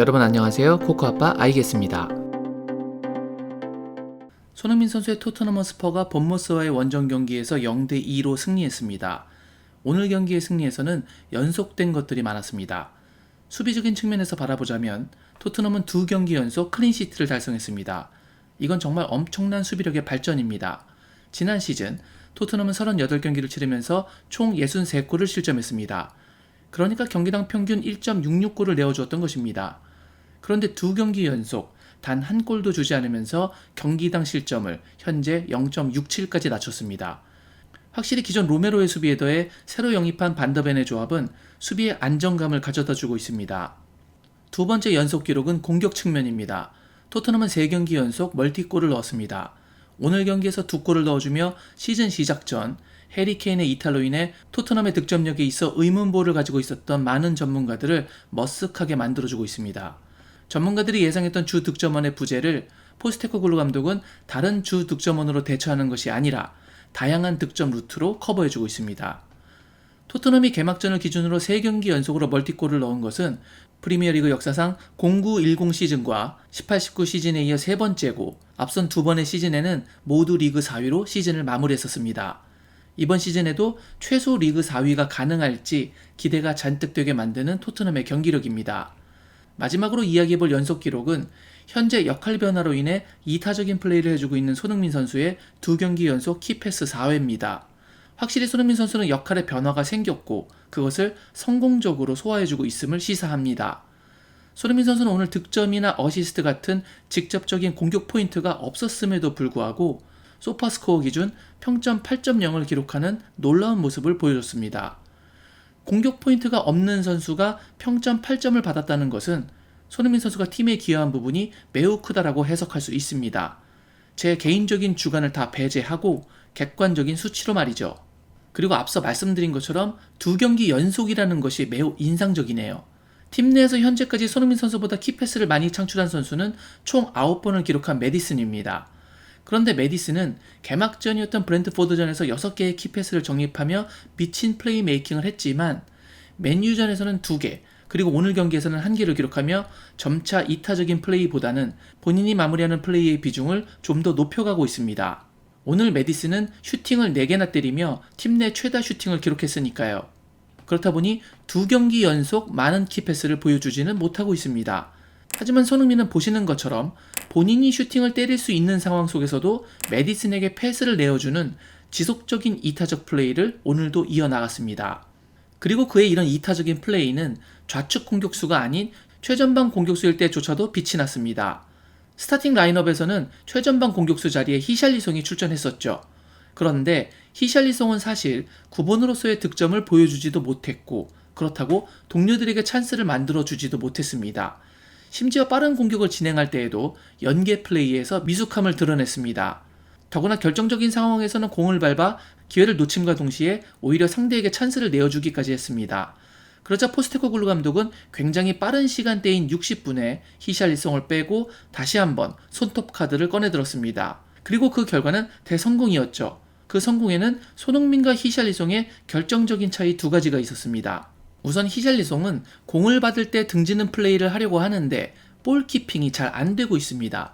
여러분 안녕하세요. 코코아빠 아이겠습니다. 손흥민 선수의 토트넘 허스퍼가 본머스와의 원정 경기에서 0대 2로 승리했습니다. 오늘 경기의 승리에서는 연속된 것들이 많았습니다. 수비적인 측면에서 바라보자면 토트넘은 두 경기 연속 클린시트를 달성했습니다. 이건 정말 엄청난 수비력의 발전입니다. 지난 시즌 토트넘은 38경기를 치르면서 총 63골을 실점했습니다. 그러니까 경기당 평균 1.66골을 내어주었던 것입니다. 그런데 두 경기 연속 단 한 골도 주지 않으면서 경기당 실점을 현재 0.67까지 낮췄습니다. 확실히 기존 로메로의 수비에 더해 새로 영입한 반더벤의 조합은 수비의 안정감을 가져다 주고 있습니다. 두 번째 연속 기록은 공격 측면입니다. 토트넘은 3경기 연속 멀티골을 넣었습니다. 오늘 경기에서 두 골을 넣어주며 시즌 시작 전 해리 케인의 이탈로 인해 토트넘의 득점력에 있어 의문보를 가지고 있었던 많은 전문가들을 머쓱하게 만들어주고 있습니다. 전문가들이 예상했던 주 득점원의 부재를 포스테코 글루 감독은 다른 주 득점원으로 대처하는 것이 아니라 다양한 득점 루트로 커버해주고 있습니다. 토트넘이 개막전을 기준으로 3경기 연속으로 멀티골을 넣은 것은 프리미어리그 역사상 0910 시즌과 1819 시즌에 이어 세 번째고 앞선 두 번의 시즌에는 모두 리그 4위로 시즌을 마무리했었습니다. 이번 시즌에도 최소 리그 4위가 가능할지 기대가 잔뜩 되게 만드는 토트넘의 경기력입니다. 마지막으로 이야기해 볼 연속 기록은 현재 역할 변화로 인해 이타적인 플레이를 해주고 있는 손흥민 선수의 두 경기 연속 키패스 4회입니다. 확실히 손흥민 선수는 역할의 변화가 생겼고 그것을 성공적으로 소화해주고 있음을 시사합니다. 손흥민 선수는 오늘 득점이나 어시스트 같은 직접적인 공격 포인트가 없었음에도 불구하고 소파스코어 기준 평점 8.0을 기록하는 놀라운 모습을 보여줬습니다. 공격 포인트가 없는 선수가 평점 8점을 받았다는 것은 손흥민 선수가 팀에 기여한 부분이 매우 크다라고 해석할 수 있습니다. 제 개인적인 주관을 다 배제하고 객관적인 수치로 말이죠. 그리고 앞서 말씀드린 것처럼 두 경기 연속이라는 것이 매우 인상적이네요. 팀 내에서 현재까지 손흥민 선수보다 키패스를 많이 창출한 선수는 총 9번을 기록한 메디슨입니다. 그런데 메디슨은 개막전이었던 브랜트포드전에서 6개의 키패스를 정립하며 미친 플레이메이킹을 했지만 맨유전에서는 2개, 그리고 오늘 경기에서는 1개를 기록하며 점차 이타적인 플레이보다는 본인이 마무리하는 플레이의 비중을 좀 더 높여가고 있습니다. 오늘 메디슨은 슈팅을 4개나 때리며 팀 내 최다 슈팅을 기록했으니까요. 그렇다 보니 두 경기 연속 많은 키패스를 보여주지는 못하고 있습니다. 하지만 손흥민은 보시는 것처럼 본인이 슈팅을 때릴 수 있는 상황 속에서도 메디슨에게 패스를 내어주는 지속적인 이타적 플레이를 오늘도 이어나갔습니다. 그리고 그의 이런 이타적인 플레이는 좌측 공격수가 아닌 최전방 공격수일 때조차도 빛이 났습니다. 스타팅 라인업에서는 최전방 공격수 자리에 히샬리송이 출전했었죠. 그런데 히샬리송은 사실 9번으로서의 득점을 보여주지도 못했고 그렇다고 동료들에게 찬스를 만들어 주지도 못했습니다. 심지어 빠른 공격을 진행할 때에도 연계 플레이에서 미숙함을 드러냈습니다. 더구나 결정적인 상황에서는 공을 밟아 기회를 놓침과 동시에 오히려 상대에게 찬스를 내어주기까지 했습니다. 그러자 포스테코글루 감독은 굉장히 빠른 시간대인 60분에 히샬리송을 빼고 다시 한번 손톱 카드를 꺼내들었습니다. 그리고 그 결과는 대성공이었죠. 그 성공에는 손흥민과 히샬리송의 결정적인 차이 두 가지가 있었습니다. 우선 히샬리송은 공을 받을 때 등지는 플레이를 하려고 하는데 볼 키핑이 잘 안 되고 있습니다.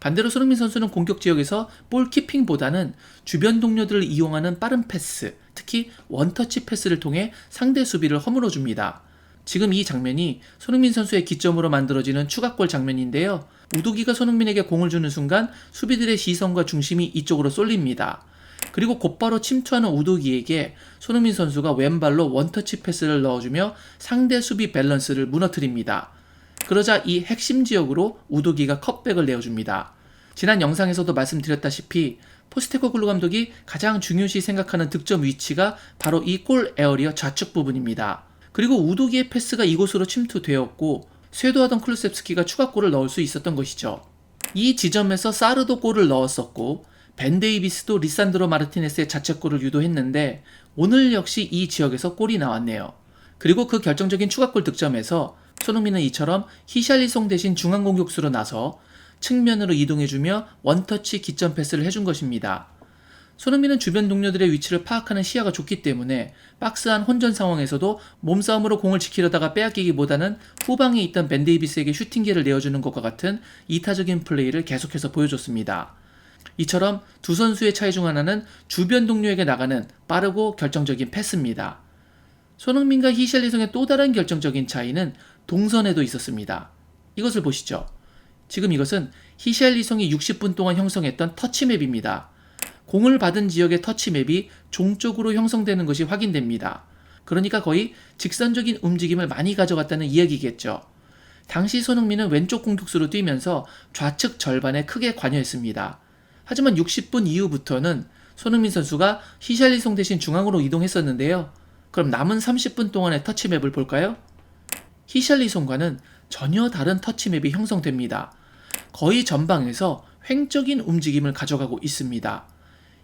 반대로 손흥민 선수는 공격 지역에서 볼 키핑보다는 주변 동료들을 이용하는 빠른 패스, 특히 원터치 패스를 통해 상대 수비를 허물어 줍니다. 지금 이 장면이 손흥민 선수의 기점으로 만들어지는 추가골 장면인데요. 우두기가 손흥민에게 공을 주는 순간 수비들의 시선과 중심이 이쪽으로 쏠립니다. 그리고 곧바로 침투하는 우두기에게 손흥민 선수가 왼발로 원터치 패스를 넣어주며 상대 수비 밸런스를 무너뜨립니다. 그러자 이 핵심 지역으로 우두기가 컵백을 내어줍니다. 지난 영상에서도 말씀드렸다시피 포스테코글루 감독이 가장 중요시 생각하는 득점 위치가 바로 이 골 에어리어 좌측 부분입니다. 그리고 우두기의 패스가 이곳으로 침투되었고 쇄도하던 클루셉스키가 추가골을 넣을 수 있었던 것이죠. 이 지점에서 사르도 골을 넣었었고 벤 데이비스도 리산드로 마르티네스의 자책골을 유도했는데 오늘 역시 이 지역에서 골이 나왔네요. 그리고 그 결정적인 추가골 득점에서 손흥민은 이처럼 히샬리송 대신 중앙 공격수로 나서 측면으로 이동해주며 원터치 기점 패스를 해준 것입니다. 손흥민은 주변 동료들의 위치를 파악하는 시야가 좋기 때문에 박스한 혼전 상황에서도 몸싸움으로 공을 지키려다가 빼앗기기보다는 후방에 있던 벤 데이비스에게 슈팅 기회를 내어주는 것과 같은 이타적인 플레이를 계속해서 보여줬습니다. 이처럼 두 선수의 차이 중 하나는 주변 동료에게 나가는 빠르고 결정적인 패스입니다. 손흥민과 히샬리송의 또 다른 결정적인 차이는 동선에도 있었습니다. 이것을 보시죠. 지금 이것은 히샬리송이 60분 동안 형성했던 터치맵입니다. 공을 받은 지역의 터치맵이 종쪽으로 형성되는 것이 확인됩니다. 그러니까 거의 직선적인 움직임을 많이 가져갔다는 이야기겠죠. 당시 손흥민은 왼쪽 공격수로 뛰면서 좌측 절반에 크게 관여했습니다. 하지만 60분 이후부터는 손흥민 선수가 히샬리송 대신 중앙으로 이동했었는데요. 그럼 남은 30분 동안의 터치맵을 볼까요? 히샬리송과는 전혀 다른 터치맵이 형성됩니다. 거의 전방에서 횡적인 움직임을 가져가고 있습니다.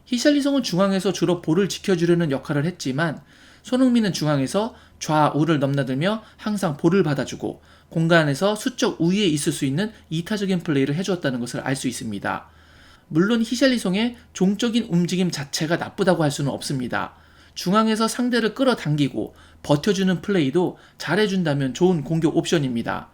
히샬리송은 중앙에서 주로 볼을 지켜주려는 역할을 했지만 손흥민은 중앙에서 좌우를 넘나들며 항상 볼을 받아주고 공간에서 수적 우위에 있을 수 있는 이타적인 플레이를 해주었다는 것을 알 수 있습니다. 물론 히샬리송의 종적인 움직임 자체가 나쁘다고 할 수는 없습니다. 중앙에서 상대를 끌어당기고 버텨주는 플레이도 잘해준다면 좋은 공격 옵션입니다.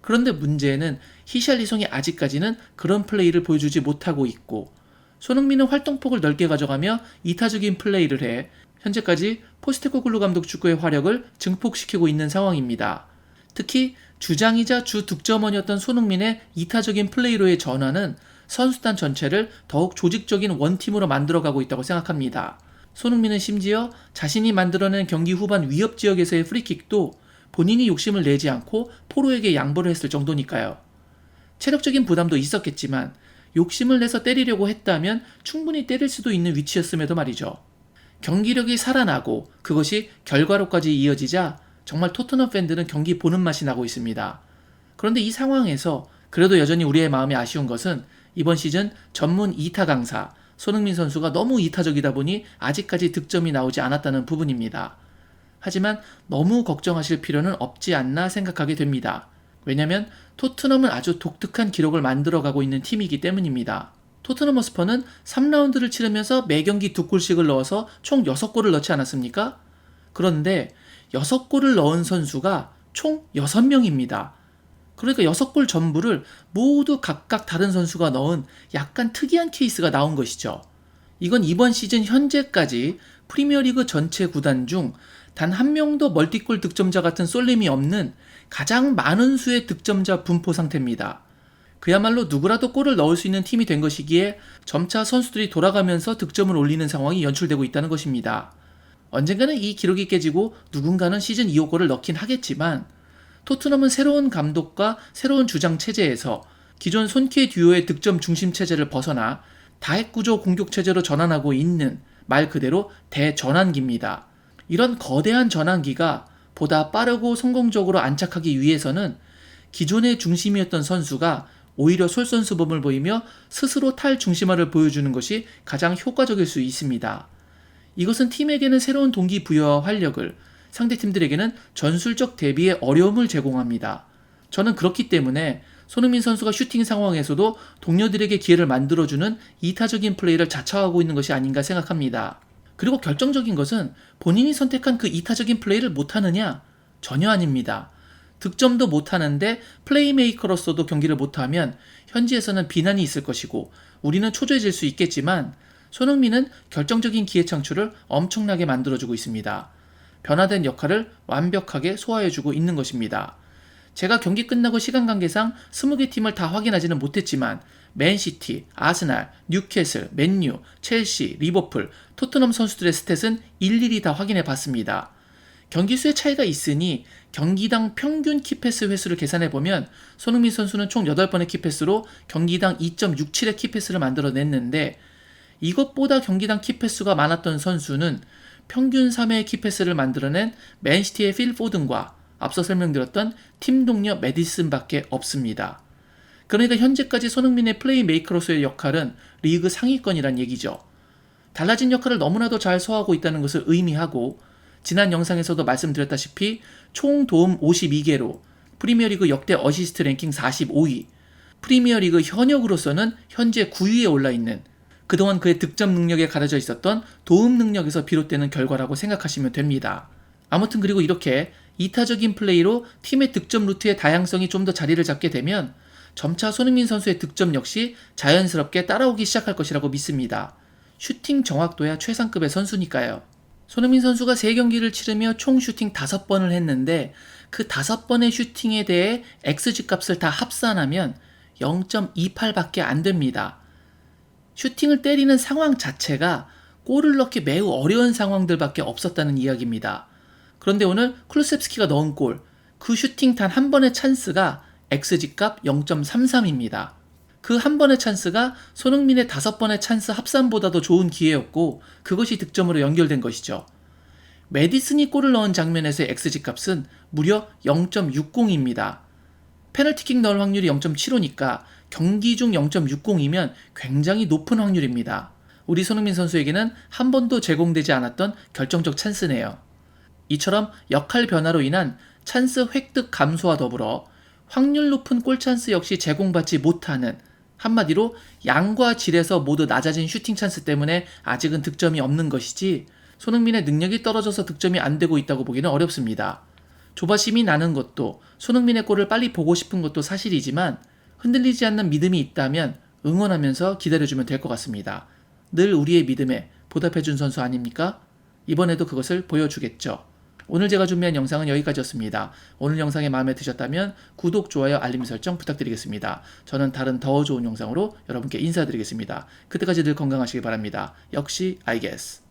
그런데 문제는 히샬리송이 아직까지는 그런 플레이를 보여주지 못하고 있고 손흥민은 활동폭을 넓게 가져가며 이타적인 플레이를 해 현재까지 포스테코글루 감독 축구의 화력을 증폭시키고 있는 상황입니다. 특히 주장이자 주 득점원이었던 손흥민의 이타적인 플레이로의 전환은 선수단 전체를 더욱 조직적인 원팀으로 만들어가고 있다고 생각합니다. 손흥민은 심지어 자신이 만들어낸 경기 후반 위협 지역에서의 프리킥도 본인이 욕심을 내지 않고 포로에게 양보를 했을 정도니까요. 체력적인 부담도 있었겠지만 욕심을 내서 때리려고 했다면 충분히 때릴 수도 있는 위치였음에도 말이죠. 경기력이 살아나고 그것이 결과로까지 이어지자 정말 토트넘 팬들은 경기 보는 맛이 나고 있습니다. 그런데 이 상황에서 그래도 여전히 우리의 마음이 아쉬운 것은 이번 시즌 전문 이타 강사 손흥민 선수가 너무 이타적이다 보니 아직까지 득점이 나오지 않았다는 부분입니다. 하지만 너무 걱정하실 필요는 없지 않나 생각하게 됩니다. 왜냐면 토트넘은 아주 독특한 기록을 만들어가고 있는 팀이기 때문입니다. 토트넘 허스퍼는 3라운드를 치르면서 매 경기 두 골씩을 넣어서 총 6골을 넣지 않았습니까? 그런데 6골을 넣은 선수가 총 6명입니다. 그러니까 6골 전부를 모두 각각 다른 선수가 넣은 약간 특이한 케이스가 나온 것이죠. 이건 이번 시즌 현재까지 프리미어리그 전체 구단 중 단 한 명도 멀티골 득점자 같은 쏠림이 없는 가장 많은 수의 득점자 분포 상태입니다. 그야말로 누구라도 골을 넣을 수 있는 팀이 된 것이기에 점차 선수들이 돌아가면서 득점을 올리는 상황이 연출되고 있다는 것입니다. 언젠가는 이 기록이 깨지고 누군가는 시즌 2호 골을 넣긴 하겠지만 토트넘은 새로운 감독과 새로운 주장 체제에서 기존 손키의 듀오의 득점 중심 체제를 벗어나 다핵 구조 공격 체제로 전환하고 있는 말 그대로 대전환기입니다. 이런 거대한 전환기가 보다 빠르고 성공적으로 안착하기 위해서는 기존의 중심이었던 선수가 오히려 솔선수범을 보이며 스스로 탈 중심화를 보여주는 것이 가장 효과적일 수 있습니다. 이것은 팀에게는 새로운 동기부여와 활력을, 상대 팀들에게는 전술적 대비에 어려움을 제공합니다. 저는 그렇기 때문에 손흥민 선수가 슈팅 상황에서도 동료들에게 기회를 만들어주는 이타적인 플레이를 자처하고 있는 것이 아닌가 생각합니다. 그리고 결정적인 것은 본인이 선택한 그 이타적인 플레이를 못하느냐? 전혀 아닙니다. 득점도 못하는데 플레이메이커로서도 경기를 못하면 현지에서는 비난이 있을 것이고 우리는 초조해질 수 있겠지만 손흥민은 결정적인 기회 창출을 엄청나게 만들어주고 있습니다. 변화된 역할을 완벽하게 소화해주고 있는 것입니다. 제가 경기 끝나고 시간 관계상 20개 팀을 다 확인하지는 못했지만 맨시티, 아스날, 뉴캐슬, 맨유, 첼시, 리버풀, 토트넘 선수들의 스탯은 일일이 다 확인해 봤습니다. 경기 수의 차이가 있으니 경기당 평균 키패스 횟수를 계산해 보면 손흥민 선수는 총 8번의 키패스로 경기당 2.67의 키패스를 만들어냈는데 이것보다 경기당 키패스가 많았던 선수는 평균 3회의 키패스를 만들어낸 맨시티의 필 포든과 앞서 설명드렸던 팀 동료 메디슨밖에 없습니다. 그러니까 현재까지 손흥민의 플레이메이커로서의 역할은 리그 상위권이란 얘기죠. 달라진 역할을 너무나도 잘 소화하고 있다는 것을 의미하고 지난 영상에서도 말씀드렸다시피 총 도움 52개로 프리미어리그 역대 어시스트 랭킹 45위, 프리미어리그 현역으로서는 현재 9위에 올라 있는 그동안 그의 득점 능력에 가려져 있었던 도움 능력에서 비롯되는 결과라고 생각하시면 됩니다. 아무튼 그리고 이렇게 이타적인 플레이로 팀의 득점 루트의 다양성이 좀 더 자리를 잡게 되면 점차 손흥민 선수의 득점 역시 자연스럽게 따라오기 시작할 것이라고 믿습니다. 슈팅 정확도야 최상급의 선수니까요. 손흥민 선수가 3경기를 치르며 총 슈팅 5번을 했는데 그 5번의 슈팅에 대해 XG 값을 다 합산하면 0.28밖에 안 됩니다. 슈팅을 때리는 상황 자체가 골을 넣기 매우 어려운 상황들밖에 없었다는 이야기입니다. 그런데 오늘 클루셉스키가 넣은 골, 그 슈팅 단 한 번의 찬스가 XG 값 0.33입니다. 그 한 번의 찬스가 손흥민의 다섯 번의 찬스 합산보다도 좋은 기회였고 그것이 득점으로 연결된 것이죠. 메디슨이 골을 넣은 장면에서의 XG 값은 무려 0.60입니다. 페널티킥 넣을 확률이 0.75니까 경기 중 0.60이면 굉장히 높은 확률입니다. 우리 손흥민 선수에게는 한 번도 제공되지 않았던 결정적 찬스네요. 이처럼 역할 변화로 인한 찬스 획득 감소와 더불어 확률 높은 골 찬스 역시 제공받지 못하는 한마디로 양과 질에서 모두 낮아진 슈팅 찬스 때문에 아직은 득점이 없는 것이지 손흥민의 능력이 떨어져서 득점이 안 되고 있다고 보기는 어렵습니다. 조바심이 나는 것도 손흥민의 골을 빨리 보고 싶은 것도 사실이지만 흔들리지 않는 믿음이 있다면 응원하면서 기다려주면 될 것 같습니다. 늘 우리의 믿음에 보답해준 선수 아닙니까? 이번에도 그것을 보여주겠죠. 오늘 제가 준비한 영상은 여기까지였습니다. 오늘 영상이 마음에 드셨다면 구독, 좋아요, 알림 설정 부탁드리겠습니다. 저는 다른 더 좋은 영상으로 여러분께 인사드리겠습니다. 그때까지 늘 건강하시길 바랍니다. 역시 I guess.